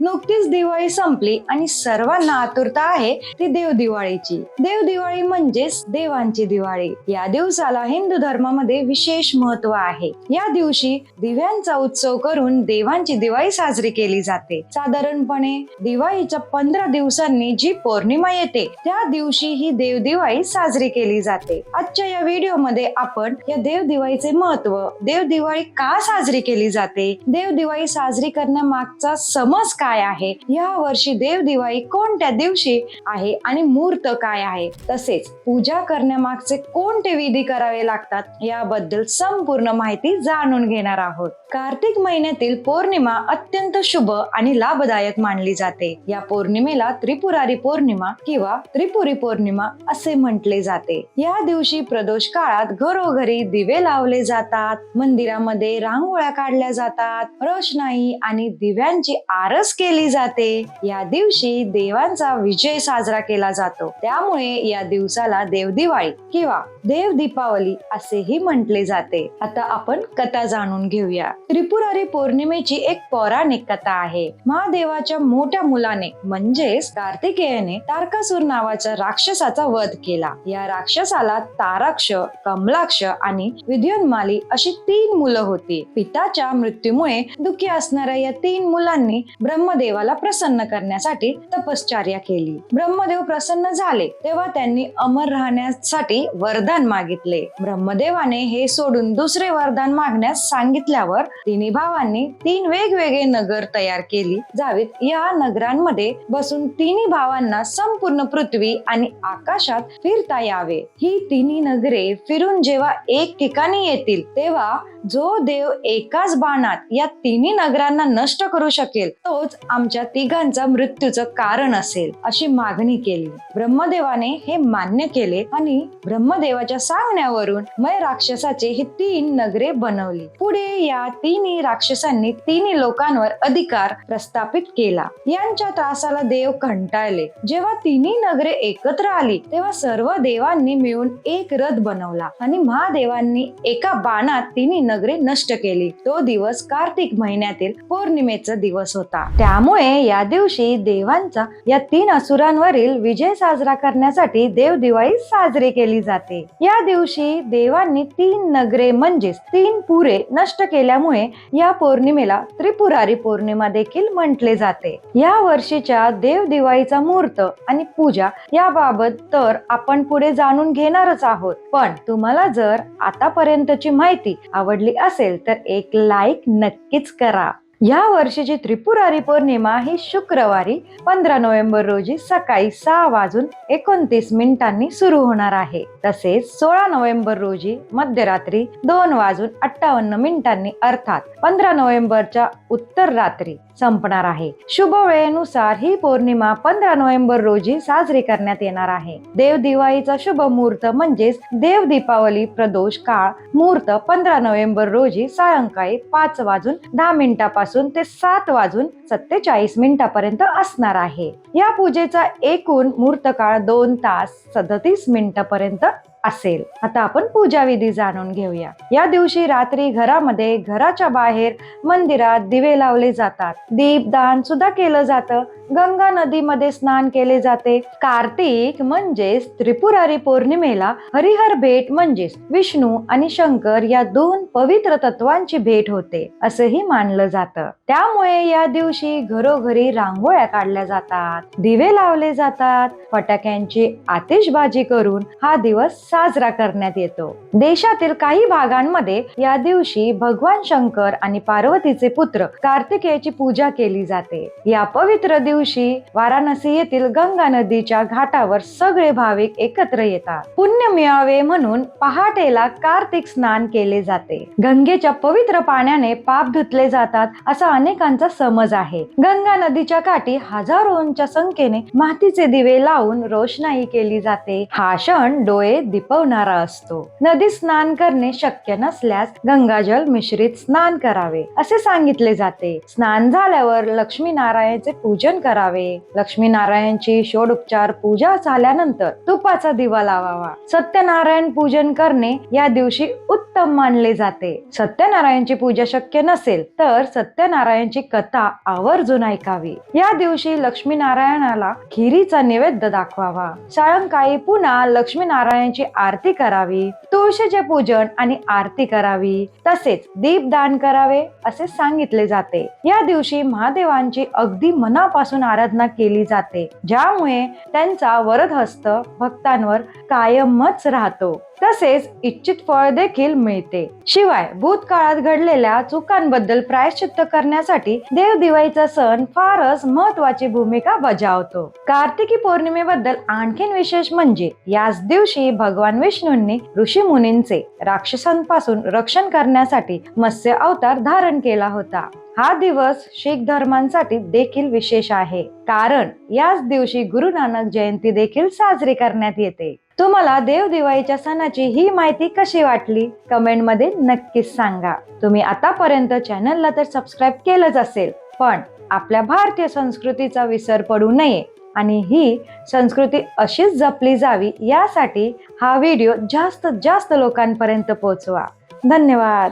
नुकतीच दिवाळी संपली आणि सर्वांना आतुरता आहे ती देव दिवाळीची. देव दिवाळी म्हणजेच देवांची दिवाळी. या दिवसाला हिंदू धर्मामध्ये विशेष महत्त्व आहे. या दिवशी दिव्यांचा उत्सव करून देवांची दिवाळी साजरी केली जाते. साधारणपणे दिवाळीच्या पंधरा दिवसांनी जी पौर्णिमा येते त्या दिवशी ही देव दिवाळी साजरी केली जाते. आजच्या या व्हिडिओमध्ये आपण या देव दिवाळीचे महत्त्व देव दिवाळी का साजरी केली जाते देव दिवाळी साजरी करण्यामागचा समज काय आहे? या वर्षी देव दिवाळी कोणत्या दिवशी आहे आणि मुहूर्त काय आहे? तसेच पूजा करण्यामागचे कोणते विधी करावे लागतात? याबद्दल संपूर्ण माहिती जाणून घेणार आहोत. कार्तिक महिन्यातील पौर्णिमा अत्यंत शुभ आणि लाभदायक मानली जाते. या पौर्णिमेला त्रिपुरारी पौर्णिमा किंवा त्रिपुरी पौर्णिमा असे म्हटले जाते. या दिवशी प्रदोष काळात घरोघरी दिवे लावले जातात. मंदिरामध्ये रांगोळ्या काढल्या जातात. रोषणाई आणि दिव्यांची आरस केली जाते. या दिवशी देवांचा विजय साजरा केला जातो. त्यामुळे या दिवसाला देव दिवाळी किंवा देव दीपावली असेही म्हटले जाते. आता आपण कथा जाणून घेऊया. त्रिपुरारी पौर्णिमेची एक पौराणिक कथा आहे. महादेवाच्या मोठ्या मुलाने म्हणजेच कार्तिकेयने तारकासूर नावाच्या राक्षसाचा वध केला. या राक्षसाला ताराक्ष कमलाक्ष आणि विद्युन्माली अशी तीन मुलं होती. पिताच्या मृत्यूमुळे दुःखी असणाऱ्या या तीन मुलांनी ब्रह्म ब्रह्मदेवाला प्रसन्न करण्यासाठी तपश्चर्या केली. ब्रह्मदेव प्रसन्न झाले तेव्हा त्यांनी अमर राहण्यासाठी वरदान मागितले. ब्रह्मदेवाने हे सोडून दुसरे वरदान मागण्यास सांगितल्यावर तिन्ही भावांनी तीन वेगवेगळे नगर तयार केली जावीत या नगरांमध्ये बसून तिन्ही भावांना संपूर्ण पृथ्वी आणि आकाशात फिरता यावे. ही तिन्ही नगरे फिरून जेव्हा एक ठिकाणी येतील तेव्हा जो देव एकाच बाणात या तिन्ही नगरांना नष्ट करू शकेल तोच आमच्या तिघांचा मृत्यूचं कारण असेल अशी मागणी केली. ब्रह्मदेवाने हे मान्य केले आणि ब्रह्मदेवाच्या सांगण्यावरून मय राक्षसाचे ही तीन नगरे बनवली. पुढे या तिन्ही राक्षसांनी तिन्ही लोकांवर अधिकार प्रस्थापित केला. यांच्या त्रासाला देव कंटाळले. जेव्हा तिन्ही नगरे एकत्र आली तेव्हा सर्व देवांनी मिळून एक रथ बनवला आणि महादेवांनी एका बाणात तिन्ही नगरे नष्ट केली. तो दिवस कार्तिक महिन्यातील पौर्णिमेचा दिवस होता. त्यामुळे या दिवशी देवांचा या तीन असुरांवरील विजय साजरा करण्यासाठी देव दिवाळी साजरी केली जाते. या दिवशी देवांनी तीन नगरे म्हणजेच तीन पुरे नष्ट केल्यामुळे या पौर्णिमेला त्रिपुरारी पौर्णिमा देखील म्हटले जाते. या वर्षीच्या देव दिवाळीचा मुहूर्त आणि पूजा याबाबत तर आपण पुढे जाणून घेणारच आहोत. पण तुम्हाला जर आतापर्यंतची माहिती आवडली असेल तर एक लाईक नक्कीच करा. या वर्षीची त्रिपुरारी पौर्णिमा ही शुक्रवारी पंधरा नोव्हेंबर रोजी सकाळी सहा वाजून एकोणतीस मिनिटांनी सुरू होणार आहे. तसेच सोळा नोव्हेंबर रोजी मध्यरात्री दोन वाजून अठ्ठावन्न मिनिटांनी अर्थात पंधरा नोव्हेंबरच्या उत्तर रात्री संपणार आहे. शुभ वेळेनुसार ही पौर्णिमा पंधरा नोव्हेंबर रोजी साजरी करण्यात येणार आहे. देव दिवाळीचा शुभ मुहूर्त म्हणजेच देव दीपावली प्रदोष काळ मुहूर्त पंधरा नोव्हेंबर रोजी सायंकाळी पाच वाजून दहा मिनिटापासून ते सात वाजून सत्तेचाळीस मिनिटापर्यंत असणार आहे. या पूजेचा एकूण मूर्त काळ दोन तास सदतीस मिनिटापर्यंत असेल. आता आपण पूजा विधी जाणून घेऊया. या दिवशी रात्री घरामध्ये घराच्या बाहेर मंदिरात दिवे लावले जातात. दीपदान सुद्धा केलं जातं. गंगा नदीमध्ये स्नान केले जाते. कार्तिक म्हणजेच त्रिपुरारी पौर्णिमेला हरिहर भेट म्हणजेच विष्णू आणि शंकर या दोन पवित्र तत्वांची भेट होते असंही मानलं जातं. त्यामुळे या दिवशी घरोघरी रांगोळ्या काढल्या जातात दिवे लावले जातात फटाक्यांची आतिषबाजी करून हा दिवस साजरा करण्यात येतो. देशातील काही भागांमध्ये या दिवशी भगवान शंकर आणि पार्वतीचे पुत्र कार्तिकेयची पूजा केली जाते. या पवित्र दिवशी वाराणसी येथील गंगा नदीच्या घाटावर सगळे भाविक एकत्र येतात. पुण्य मिळावे म्हणून पहाटेला कार्तिक स्नान केले जाते. गंगेच्या पवित्र पाण्याने पाप धुतले जातात असा अनेकांचा समज आहे. गंगा नदीच्या काठी हजारोंच्या संख्येने मातीचे दिवे लावून रोषणाई केली जाते. हा क्षण डोळे दिपवणारा असतो. नदी स्नान करणे शक्य नसल्यास गंगाजल मिश्रित स्नान करावे असे सांगितले जाते. स्नान झाल्यावर लक्ष्मी नारायणचे पूजन करावे. लक्ष्मी नारायणची षोडोपचार पूजा झाल्यानंतर तुपाचा दिवा लावावा. सत्यनारायण पूजन करणे या दिवशी उत्तम मानले जाते. सत्यनारायणची पूजा शक्य नसेल तर सत्यनारायणची कथा आवर्जून ऐकावी. या दिवशी लक्ष्मी नारायणाला खिरीचा नैवेद्य दाखवावा. सायंकाळी पुन्हा लक्ष्मी नारायणची आरती करावी तुळशीचे पूजन आणि आरती करावी तसेच दीपदान करावे असे सांगितले जाते. या दिवशी महादेवांची अगदी मनापासून आराधना केली जाते ज्यामुळे त्यांचा वरदहस्त भक्तांवर कायमच राहतो. तसेच इच्छित फळ देखील मिळते. शिवाय भूतकाळात घडलेल्या चुकांबद्दल प्रायश्चित्त करण्यासाठी देव दिवाळीचा सण फारच महत्वाची भूमिका बजावतो. कार्तिकी पौर्णिमेबद्दल आणखीन विशेष म्हणजे याच दिवशी भगवान विष्णूंनी ऋषी मुनींचे राक्षसांपासून रक्षण करण्यासाठी मत्स्य अवतार धारण केला होता. हा दिवस शीख धर्मांसाठी देखील विशेष आहे. कारण याच दिवशी गुरु नानक जयंती देखील साजरी करण्यात येते. तुम्हाला देव दिवाळीच्या सणाची ही माहिती कशी वाटली? कमेंटमध्ये नक्कीच सांगा. तुम्ही आतापर्यंत चॅनलला तर सबस्क्राईब केलंच असेल पण आपल्या भारतीय संस्कृतीचा विसर पडू नये. आणि ही संस्कृती अशीच जपली जावी यासाठी हा व्हिडिओ जास्तीत जास्त लोकांपर्यंत पोहोचवा. धन्यवाद.